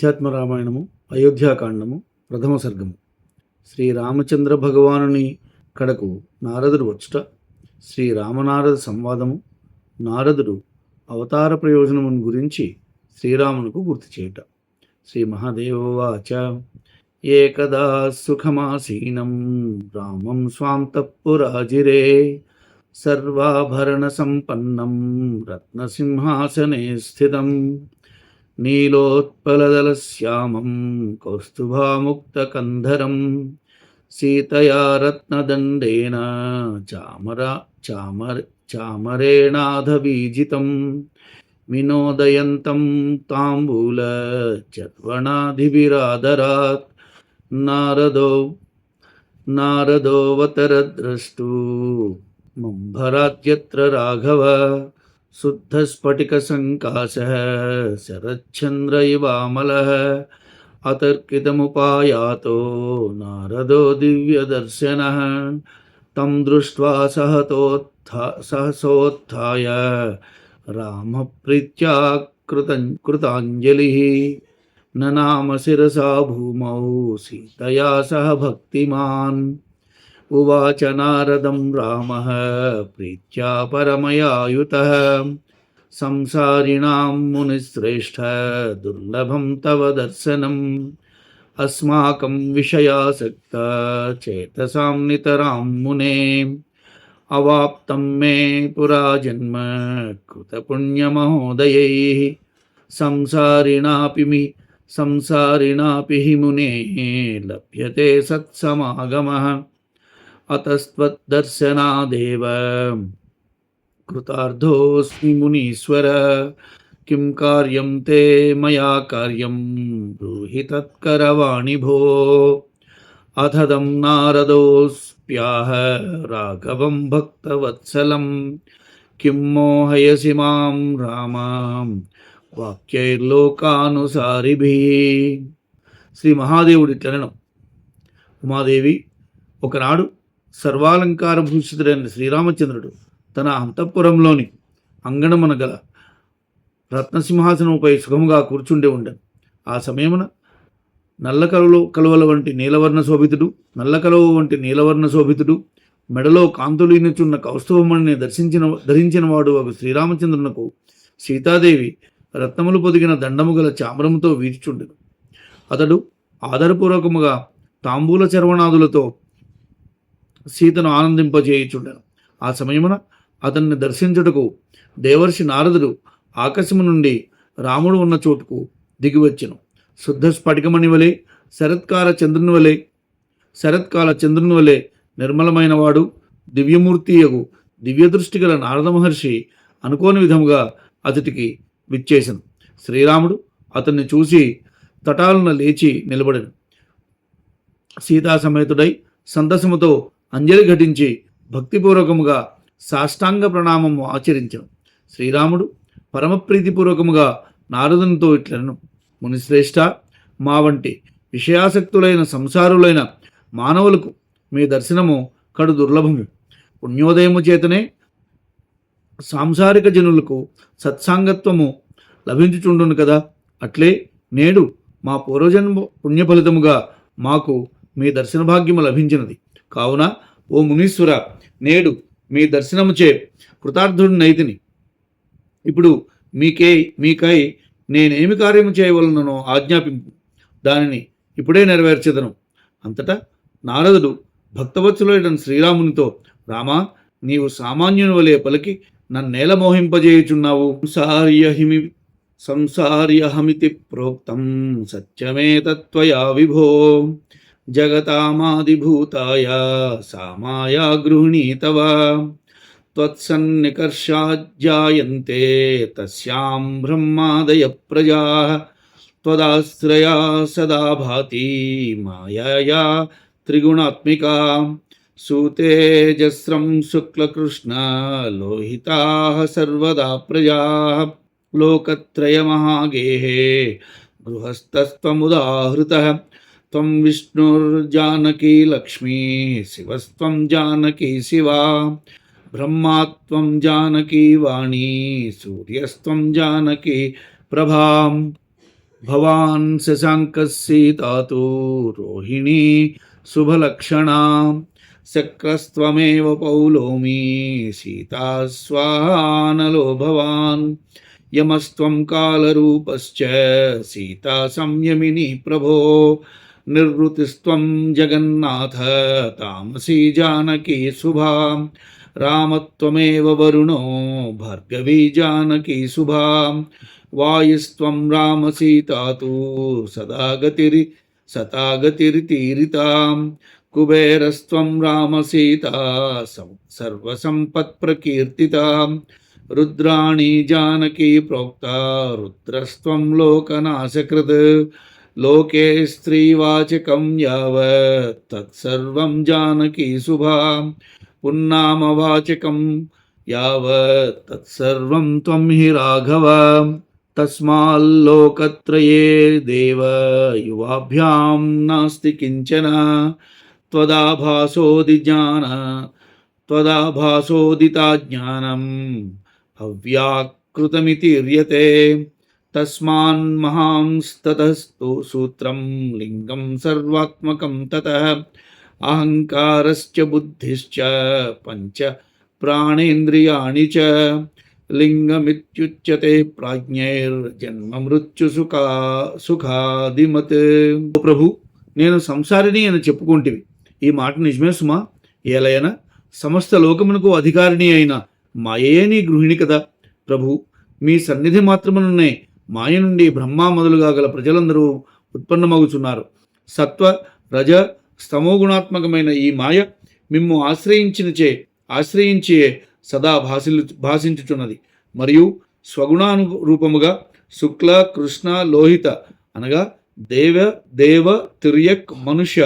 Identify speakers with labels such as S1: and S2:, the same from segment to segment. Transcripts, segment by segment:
S1: అధ్యాత్మ రామాయణము అయోధ్యాకాండము ప్రథమ సర్గము. శ్రీ రామచంద్ర భగవానుని కడకు నారదుడు వచ్చుట శ్రీ రామనారద సంవాదము నారదుడు అవతార ప్రయోజనమును గురించి శ్రీరామునకు గుర్తు చేయుట. శ్రీ మహాదేవవాచ ఏకదా సుఖమాసీనం రామం స్వాంతపురాజిరే సర్వాభరణ సంపన్నం రత్నసింహాసనే స్థితం నీలోత్పలదలశ్యామం కౌస్తుభాముక్తకంధరం సీతయా రత్నదండేన చామర చామర చామరేణాధబీజితం వినోదయంతం తాంబూల చర్వణాధిభిరాదరాత్ నారదో నారదోవతరద్రష్టూ ముంభరాద్యత్ర రాఘవ शुद्धस्फटिकसङ्काशः शरच्चन्द्र इवामलः अतर्कितमुपायातो नारदो दिव्यदर्शनः। तं दृष्ट्वा सहतोत्था, सहसोत्थाय रामप्रीत्या कृतं कृताञ्जलिः। न नाम शिरसा भूमौ, सीतया सह भक्तिमान्। उवाच नारदं रामः, प्रीत्या परमयायुतः। संसारिणां मुनिश्रेष्ठ, दुर्लभं तव दर्शनम्। अस्माकं विषयासक्त, चेतसां नितरां मुने। अवाप्तं मे पुरा जन्म, कृतपुण्यमहोदयैः। संसारिणापि मि, संसारिणापि हि मुने, लभ्यते सत्समागमः। अतस्त्वद्दर्शनादेव कृतार्थोऽस्मि मुनीश्वर किं कार्यं ते मया कार्यं ब्रूहि तत्करवाणि भो अथदं नारदोऽस्प्याह राघवं भक्तवत्सलं किं मोहयसि मां रामां వాక్యైర్లోకానుసారిభిः శ్రీ మహాదేవుడి చరణం ఉమాదేవి ఒకనాడు సర్వాలంకార భూషితుడైన శ్రీరామచంద్రుడు తన అంతఃపురంలోని అంగణమున గల రత్నసింహాసనముపై సుఖముగా కూర్చుండి ఉండను. ఆ సమయమున నల్ల కలువలో కలువల వంటి నీలవర్ణ శోభితుడు నల్ల కలువ వంటి నీలవర్ణ శోభితుడు మెడలో కాంతులీనుచున్న కౌస్తవమణిని దర్శించిన ధరించిన వాడు ఒక శ్రీరామచంద్రునకు సీతాదేవి రత్నములు పొదిగిన దండము గల చామరముతో వీర్చుండెను అతడు ఆదరపూర్వకముగా తాంబూల చర్వణాదులతో సీతను ఆనందింపజేయుచుండెను. ఆ సమయమున అతన్ని దర్శించుటకు దేవర్షి నారదుడు ఆకాశము నుండి రాముడు ఉన్న చోటుకు దిగివచ్చెను. శుద్ధ స్ఫటికమణి వలె శరత్కాల చంద్రుని వలె శరత్కాల చంద్రుని వలె నిర్మలమైన వాడు దివ్యమూర్తియగు దివ్యదృష్టి గల నారద మహర్షి అనుకోని విధముగా అతడికి విచ్చేశను శ్రీరాముడు అతన్ని చూసి తటాలున లేచి నిలబడెను. సీతా సమేతుడై సంతసముతో అంజలి ఘటించి భక్తిపూర్వకముగా సాష్టాంగ ప్రణామము ఆచరించను. శ్రీరాముడు పరమప్రీతిపూర్వకముగా నారదునితో ఇట్లను మునిశ్రేష్ఠ మా వంటి విషయాసక్తులైన సంసారులైన మానవులకు మీ దర్శనము కడు దుర్లభము. పుణ్యోదయము చేతనే సాంసారిక జనులకు సత్సాంగత్వము లభించుచుండును కదా? అట్లే నేడు మా పూర్వజన్మ పుణ్యఫలితముగా మాకు మీ దర్శన భాగ్యము లభించినది. కావున ఓ మునీశ్వర నేడు మీ దర్శనముచే కృతార్థుడినైతిని ఇప్పుడు మీకే మీకై నేనేమి కార్యము చేయవలనో ఆజ్ఞాపింపు. దానిని ఇప్పుడే నెరవేర్చెదను. అంతటా నారదుడు భక్తవత్సలుడైన శ్రీరామునితో రామా నీవు సామాన్యుని వలె పలికి నన్నేల మోహింపజేయుచున్నావు? సంసార్యహిమి సంసార్యహమితి ప్రోక్తం సత్యమే తత్వయా విభో. जगतामादिभूताया सा माया गृह्णीतव त्वत्सन्निकर्षाज्जायन्ते तस्यां ब्रह्मादयप्रजाः। त्वदाश्रया सदा भाति मायाया त्रिगुणात्मिका। सुतेजस्रं शुक्लकृष्णलोहिताः सर्वदा प्रजाः। लोकत्रयमहागेहे गृहस्थस्त्वमुदाहृतः। त्वं विष्णुर्जानकी लक्ष्मी, शिवस्त्वं जानकी शिवा, ब्रह्मा त्वं जानकी वाणी, सूर्यस्त्वं जानकी प्रभां, भवान् सीता तो रोहिणी, शुभलक्षणा, शक्रस्त्वमेव पौलोमी, सीता स्वानलो भवान्, यमस्त्वं कालरूपश्च, सीता संयमिनी प्रभो ప్రభో నిర్వృతిస్త్వం జగన్నాథ తామసీ జానకీ శుభా రామత్వమేవ వరుణో భార్గవీ జానకీ శుభా వాయుస్త్వం రామసీతా తు సదా గతిరి సతా గతిరితీరితాం కుబేరస్త్వం రామసీతా సర్వసంపత్ప్రకీర్తితాం రుద్రాణి జానకీ ప్రోక్త రుద్రస్త్వం लोके स्त्रीवाचकं यावत् तत्सर्वं जानकी शुभां पुन्नामवाचकं यावत् तत्सर्वं त्वं हि राघव तस्माल्लोकत्रये देव युवाभ्यां नास्ति किंचन। त्वदाभासोदिजान त्वदाभासोदिता ज्ञानं हव्याकृतमिति तस्मान्महांस्ततस्तु सूत्रं लिङ्गं सर्वात्मकं ततः अहङ्कारश्च बुद्धिश्च पञ्च प्राणेन्द्रियाणि च లింగమిత్యుచ్యతే ప్రాజ్ఞైర్జన్మ మృత్యు సుఖా సుఖాదిమత్ ఓ ప్రభు నేను సంసారిని అని చెప్పుకుంటివి ఈ మాట నిజమే సుమా ఏలయన సమస్త లోకమునకు అధికారిణి అయిన మాయే నీ గృహిణి కదా ప్రభు మీ సన్నిధి మాత్రముననే మాయ నుండి బ్రహ్మ మొదలుగా గల ప్రజలందరూ ఉత్పన్నమగుచున్నారు. సత్వ రజ స్తమోగుణాత్మకమైన ఈ మాయ మిమ్ము ఆశ్రయించినచే ఆశ్రయించే సదా భాసిల్లు భాషించుచున్నది మరియు స్వగుణాను రూపముగా శుక్ల కృష్ణ లోహిత అనగా దేవ దేవ తిర్యక్ మనుష్య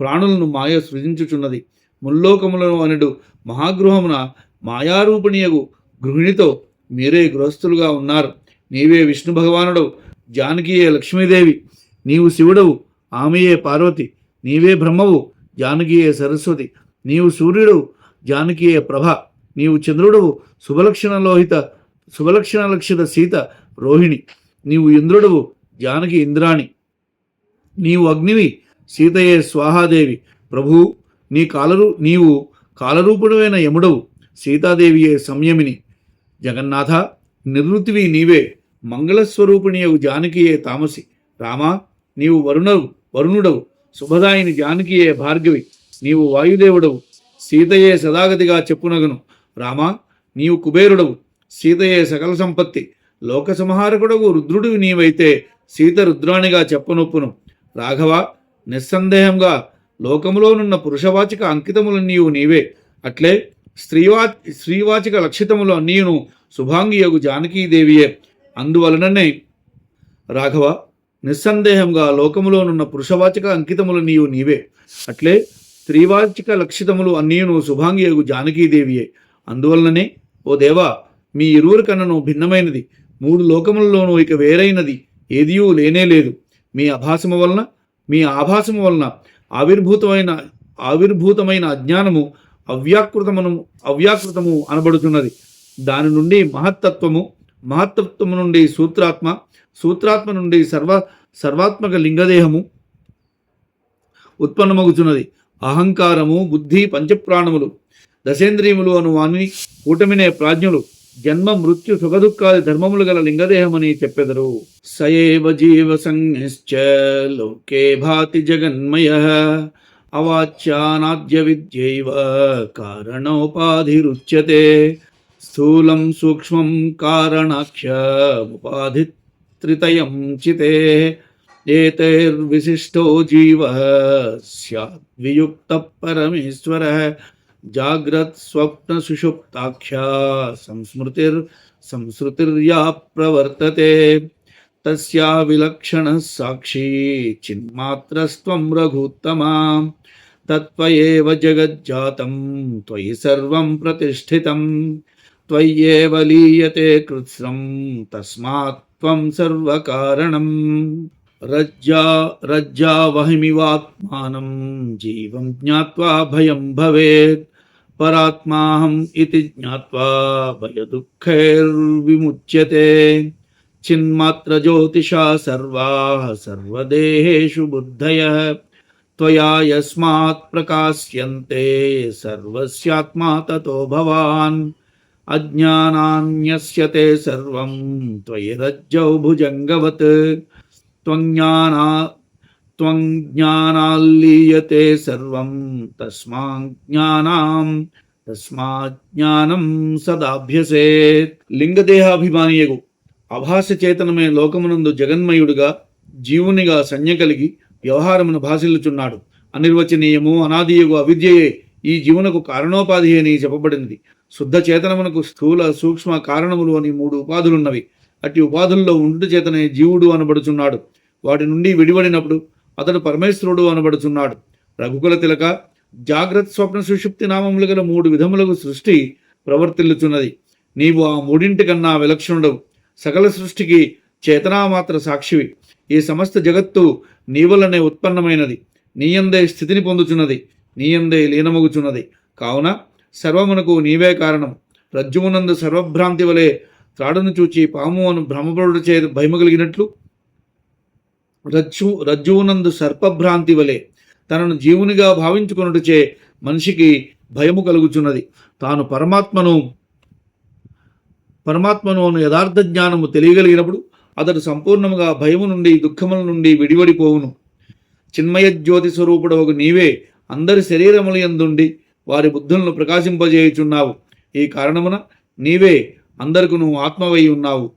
S1: ప్రాణులను మాయ సృజించుచున్నది. ముల్లోకములను అనడు మహాగృహమున మాయారూపిణియగు గృహిణితో మీరే గృహస్థులుగా ఉన్నారు. నీవే విష్ణు భగవానుడవు జానకియే లక్ష్మీదేవి నీవు శివుడవు ఆమెయే పార్వతి నీవే బ్రహ్మవు జానకియే సరస్వతి నీవు సూర్యుడు జానకియే ప్రభ నీవు చంద్రుడవు శుభలక్షణ లోహిత శుభలక్షణ లక్షిత సీత రోహిణి నీవు ఇంద్రుడవు జానకి ఇంద్రాణి. నీవు అగ్నివి సీతయే స్వాహాదేవి ప్రభు నీ కాలరు నీవు కాలరూపుడైన యముడవు సీతాదేవియే సంయమిని. జగన్నాథ నిర్వృతివి నీవే. మంగళస్వరూపిణియవు జానకియే తామసి. రామా నీవు వరుణవు వరుణుడవు. శుభదాయిని జానకియే భార్గవి నీవు వాయుదేవుడవు. సీతయే సదాగతిగా చెప్పునగను. రామా నీవు కుబేరుడవు. సీతయే సకల సంపత్తి. లోక సంహారకుడవు రుద్రుడు నీవైతే సీత రుద్రాణిగా చెప్పనొప్పును. రాఘవ నిస్సందేహంగా లోకములోనున్న పురుషవాచక అంకితములు నీవు నీవే. అట్లే స్త్రీవా స్త్రీవాచక లక్షితములు నీవును శుభాంగియగు జానకీదేవియే. అందువలననే రాఘవ నిస్సందేహంగా లోకములోనున్న పురుషవాచక అంకితములు నీవు నీవే. అట్లే స్త్రీవాచక లక్షితములు అన్నీయును శుభాంగియగు జానకీదేవియే. అందువలననే ఓ దేవా మీ ఇరువురి కన్నను భిన్నమైనది. మూడు లోకములలోనూ ఇక వేరైనది ఏదియూ లేనే లేదు. మీ అభాసము వలన మీ ఆభాసము వలన ఆవిర్భూతమైన ఆవిర్భూతమైన అజ్ఞానము అవ్యాకృతమును అవ్యాకృతము అనబడుతున్నది. దాని నుండి మహత్తత్వము మహత్తత్వము నుండి సూత్రాత్మ సూత్రాత్మ నుండి సర్వ సర్వాత్మక లింగదేహము ఉత్పన్నమగుచున్నది. అహంకారము బుద్ధి పంచప్రాణములు దశేంద్రియములు అను వాని కూటమినే ప్రాజ్ఞులు జన్మ మృత్యు సుఖదుఖాది ధర్మములు గల లింగదేహమని చెప్పెదరు. సయేవ జీవ సంజ్ఞశ్చ లోకే భాతి జగన్మయ అవాచ్యానాద్య విద్యైవ కారణోపాధిరుచ్యతే. स्थूलं सूक्ष्मं कारणाख्यमुपाधित्रितयं चिते एतैर्विशिष्टो जीवः स्याद्वियुक्तः परमेश्वरः जाग्रत्स्वप्नसुषुप्ताख्या संस्मृतिर्संसृतिर्या प्रवर्तते। तस्या विलक्षणः साक्षी चिन्मात्रस्त्वं रघुत्तमा। तत्त्वयेव जगज्जातं त्वयि सर्वं प्रतिष्ठितम्। त्वय्येव लीयते कृत्स्नं तस्मात् त्वं सर्वकारणम्। रज्जा रज्जा वहमिवात्मानं, जीवं ज्ञात्वा भय भवेत्। परात्माहम् इति ज्ञात्वा भयदुःखैर्विमुच्यते। छिन्मात्रज्योतिषा सर्वाः सर्वदेहेषु बुद्धयः। त्वया यस्मात् प्रकाश्यन्ते, सर्वस्यात्मा ततो भवान्। అజ్ఞానాన్యస్యతే సర్వం త్వయి రజ్జౌ భుజంగవత్ త్వం జ్ఞానాల్లీయతే సర్వం తస్మా జ్ఞానాం తస్మాజ్ఞానం సదాభ్యసేత్ లింగదేహాభిమానియగు అభాస చేతనమే లోకమునందు జగన్మయుడుగా జీవునిగా సంజ్ఞ కలిగి వ్యవహారమును భాసిల్లుచున్నాడు. అనిర్వచనీయము అనాదియగు అవిద్యయే ఈ జీవునకు కారణోపాధి అని చెప్పబడినది. శుద్ధ చేతనమునకు స్థూల సూక్ష్మ కారణములు అని మూడు ఉపాధులున్నవి. అట్టి ఉపాధుల్లో ఉండు చేతనే జీవుడు అనబడుచున్నాడు. వాటి నుండి విడివడినప్పుడు అతడు పరమేశ్వరుడు అనబడుచున్నాడు. రఘుకుల తిలక జాగ్రత్త స్వప్న సుషుప్తి నామములు గల మూడు విధములకు సృష్టి ప్రవర్తిల్లుచున్నది. నీవు ఆ మూడింటికన్నా విలక్షణుడవు. సకల సృష్టికి చేతనామాత్ర సాక్షివి. ఈ సమస్త జగత్తు నీవలనే ఉత్పన్నమైనది. నీయందే స్థితిని పొందుచున్నది. నీయందే లీనమగుచున్నది. కావున సర్వమునకు నీవే కారణం. రజ్జువునందు సర్వభ్రాంతి వలె త్రాడును చూచి పాము అను భ్రమపడు చే భయము కలిగినట్లు రజ్జు రజ్జువునందు సర్పభ్రాంతి వలె తనను జీవునిగా భావించుకొనుటచే మనిషికి భయము కలుగుచున్నది. తాను పరమాత్మను పరమాత్మను అను యథార్థ జ్ఞానము తెలియగలిగినప్పుడు అతడు సంపూర్ణముగా భయము నుండి దుఃఖముల నుండి విడివడిపోవును. చిన్మయ జ్యోతి ఒక నీవే అందరి శరీరముల ఎందుండి వారి బుద్ధులను ప్రకాశింపజేయుచున్నావు. ఈ కారణమున నీవే అందరికు నువ్వు ఆత్మవై ఉన్నావు.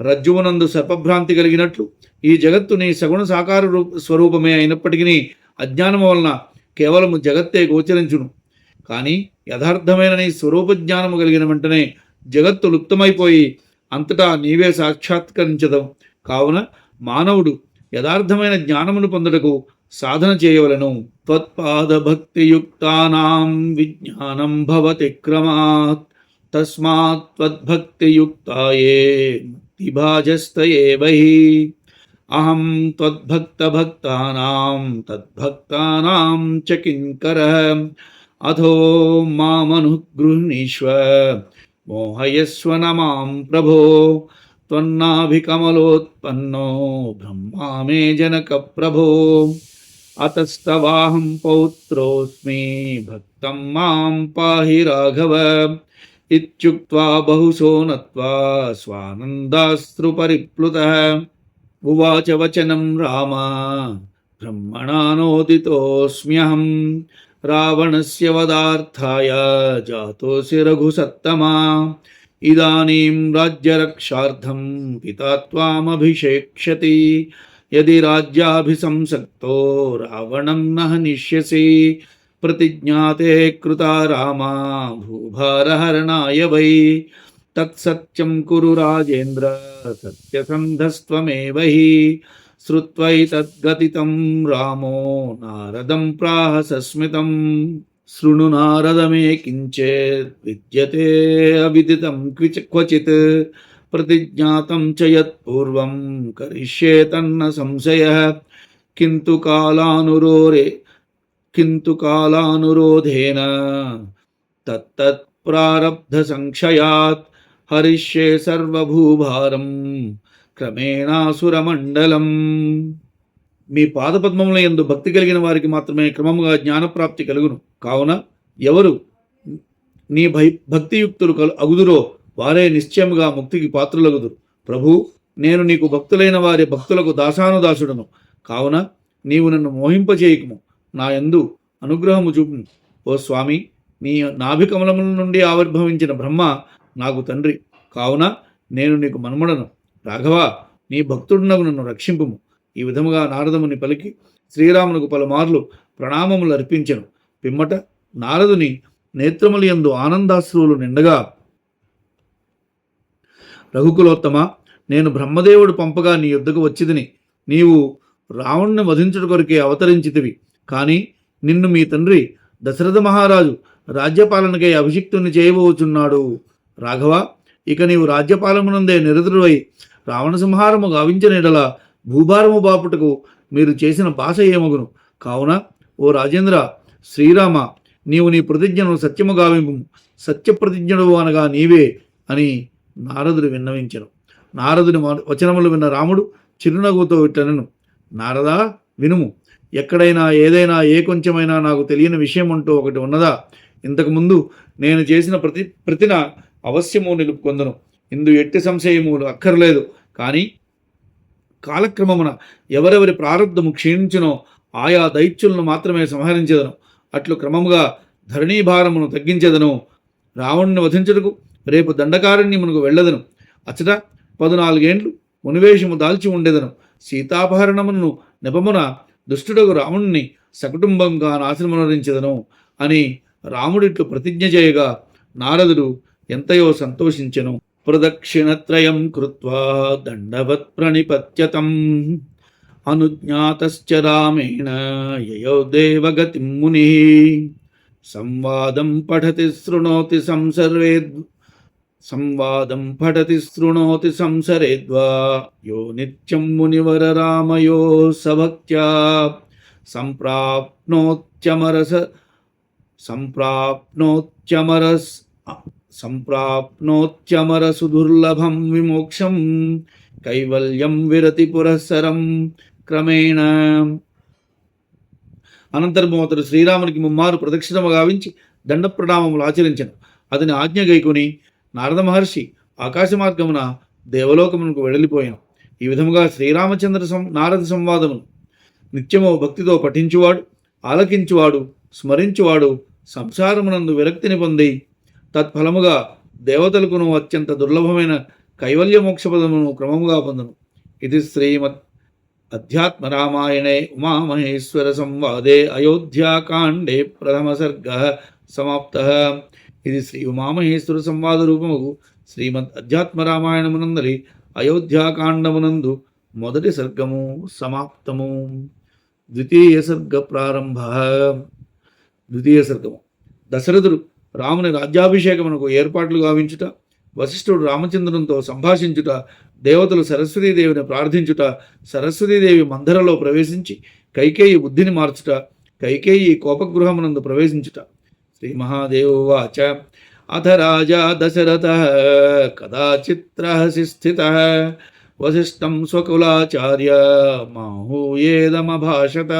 S1: రజ్జువునందు సర్పభ్రాంతి కలిగినట్లు ఈ జగత్తు నీ సగుణ సాకార స్వరూపమే అయినప్పటికీ అజ్ఞానము వలన కేవలము జగత్తే గోచరించును. కానీ యథార్థమైన నీ స్వరూప జ్ఞానము కలిగిన వెంటనే జగత్తు లుప్తమైపోయి అంతటా నీవే సాక్షాత్కరించదం. కావున మానవుడు యథార్థమైన జ్ఞానమును పొందుటకు సాధన చేయవలను త్వత్పాద భక్తియుక్తానాం విజ్ఞానం భవతి క్రమాత్ తస్మాత్ త్వద్భక్తియుక్తాయే ముక్తిభాజస్తయే బహి అహం త్వద్భక్తభక్తానాం తద్భక్తానాం చ కింకరः అథో మామనుగృహ్ణీష్వ మోహయస్వ న మాం ప్రభో త్వన్నాభికమలోత్పన్నో బ్రహ్మా మే జనక अतस्तवाहं पौत्रोऽस्मि भक्तं माँ पाहि राघव इत्युक्त्वा बहुशो नत्वा स्वानन्दाश्रुपरिप्लुतः। उवाच वचनं रामा ब्रह्मणानोदितोऽस्म्यहम् रावणस्य वदार्थाय जातोऽसि रघुसत्तमा। इदानीं राज्यरक्षार्थं पिता त्वामभिषेक्षति यदि राज्याभिसंसक्तो रावणं न हनिष्यसि प्रतिज्ञाते कृता रामा भूभारहरणाय वै। तत्सत्यं कुरु राजेन्द्र, सत्यसन्धस्त्वमेव हि। श्रुत्वैतद्गतितं रामो नारदं प्राह सस्मितम् शृणु नारद मे किञ्चेत् विद्यते अविदितं क्वचित्। प्रतिज्ञातं च यत्पूर्वं సంశయ కింతు किन्तु కింతు किन्तु कालानुरोधेन तत्तत् प्रारब्धसंक्षयात् हरिष्ये सर्वभूभारं క్రమేణాసురమండలం మీ పాదపద్మంలో ఎందు భక్తి కలిగిన వారికి మాత్రమే క్రమముగా జ్ఞానప్రాప్తి కలుగును. కావున ఎవరు నీ భక్తియుక్తులు కలు అగుదురో వారే నిశ్చయముగా ముక్తికి పాత్రలగుదురు. ప్రభు నేను నీకు భక్తులైన వారి భక్తులకు దాసానుదాసుడను. కావున నీవు నన్ను మోహింపచేయకుము నా యందు అనుగ్రహము చూపు ఓ స్వామి నీ నాభికమలముల నుండి ఆవిర్భవించిన బ్రహ్మ నాకు తండ్రి. కావున నేను నీకు మన్మడను. రాఘవ నీ భక్తుడునకు నన్ను రక్షింపుము. ఈ విధముగా నారదముని పలికి శ్రీరామునకు పలుమార్లు ప్రణామములు అర్పించెను. పిమ్మట నారదుని నేత్రముల యందు ఆనందాశ్రువులు నిండగా రఘుకులోత్తమ నేను బ్రహ్మదేవుడు పంపగా నీ యుద్ధకు వచ్చిదిని నీవు రావణ్ణి వధించుట కొరకే అవతరించితివి. కానీ నిన్ను మీ తండ్రి దశరథ మహారాజు రాజ్యపాలనకై అభిషిక్తుని చేయబోచున్నాడు. రాఘవ ఇక నీవు రాజ్యపాలమునందే నిరతుడై రావణ సంహారము గావించిన ఎడల భూభారము బాపుటకు మీరు చేసిన భాష ఏమగును? కావున ఓ రాజేంద్ర శ్రీరామ నీవు నీ ప్రతిజ్ఞను సత్యము గావింపు సత్య ప్రతిజ్ఞడు అనగా నీవే అని నారదుడు విన్నవించను. నారదుని వచనములు విన్న రాముడు చిరునవ్వుతో ఇట్లనెను నారదా వినుము. ఎక్కడైనా ఏదైనా ఏ కొంచెమైనా నాకు తెలియని విషయం అంటూ ఒకటి ఉన్నదా? ఇంతకుముందు నేను చేసిన ప్రతి ప్రతిన అవశ్యము నిలుపుకొందను. ఇందు ఎట్టి సంశయము అక్కర్లేదు. కానీ కాలక్రమమున ఎవరెవరి ప్రారంధము క్షీణించునో ఆయా దైత్యులను మాత్రమే సంహరించేదను. అట్లు క్రమముగా ధరణీభారమును తగ్గించేదను. రావణుని వధించుటకు రేపు దండకారణ్యమునకు వెళ్ళదను. అచ్చట పదునాలుగేండ్లు మునివేషము దాల్చి ఉండేదను. సీతాపహరణమును నిపమున దుష్టుడగు రాముణ్ణి సకుటుంబంగా నాశనమునరించెదను అని రాముడిట్లు ప్రతిజ్ఞ చేయగా నారదుడు ఎంతయో సంతోషించెను. ప్రదక్షిణత్రయం కృత్వా దండవత్ ప్రణిపత్యతం. అనుజ్ఞాతశ్చ రామేణ యయో దేవగతి ముని. సంవాదం పఠతి శృణోతి సంసర్వేద్ సంవాదం పఠతి శృణోతి సంసరేద్వా. యో నిత్యం మునివర రామయో సభక్త్యా. సంప్రాప్నోత్యమరస సంప్రాప్నోత్యమరస్ సంప్రాప్నోత్యమరసుదుర్లభం విమోక్షం కైవల్యం విరతి పురస్సరం క్రమేణ. అనంతరము అతడు శ్రీరామునికి ముమ్మారు ప్రదక్షిణము గావించి దండ ప్రణామములు ఆచరించను. అతని ఆజ్ఞ గైకొని నారద మహర్షి ఆకాశ మార్గమున దేవలోకమునకు వెడలిపోయాను ఈ విధముగా శ్రీరామచంద్ర సం నారద సంవాదమును నిత్యము భక్తితో పఠించువాడు ఆలకించువాడు స్మరించువాడు సంసారమునందు విరక్తిని పొంది తత్ఫలముగా దేవతలకును అత్యంత దుర్లభమైన కైవల్య మోక్షపదమును క్రమముగా పొందను. ఇది శ్రీమద్ అధ్యాత్మ రామాయణే ఉమామహేశ్వర సంవాదే అయోధ్యాకాండే ప్రథమ సర్గ సమాప్త. ఇది శ్రీ ఉమామహేశ్వర సంవాద రూపము శ్రీమద్ అధ్యాత్మ రామాయణమునందరి అయోధ్యాకాండమునందు మొదటి సర్గము సమాప్తము. ద్వితీయ సర్గ ప్రారంభ. ద్వితీయ సర్గము. దశరథుడు రాముని రాజ్యాభిషేకమునకు ఏర్పాట్లు గావించుట వశిష్ఠుడు రామచంద్రునితో సంభాషించుట దేవతలు సరస్వతీదేవిని ప్రార్థించుట సరస్వతీదేవి మందరలో ప్రవేశించి కైకేయి బుద్ధిని మార్చుట కైకేయి కోపగృహమునందు ప్రవేశించుట. శ్రీ మహాదేవోవాచ అథ రాజా దశరథ కదాచిత్రహసి స్థిత వశిష్టం స్వకులాచార్య మాహూయేదమభాషత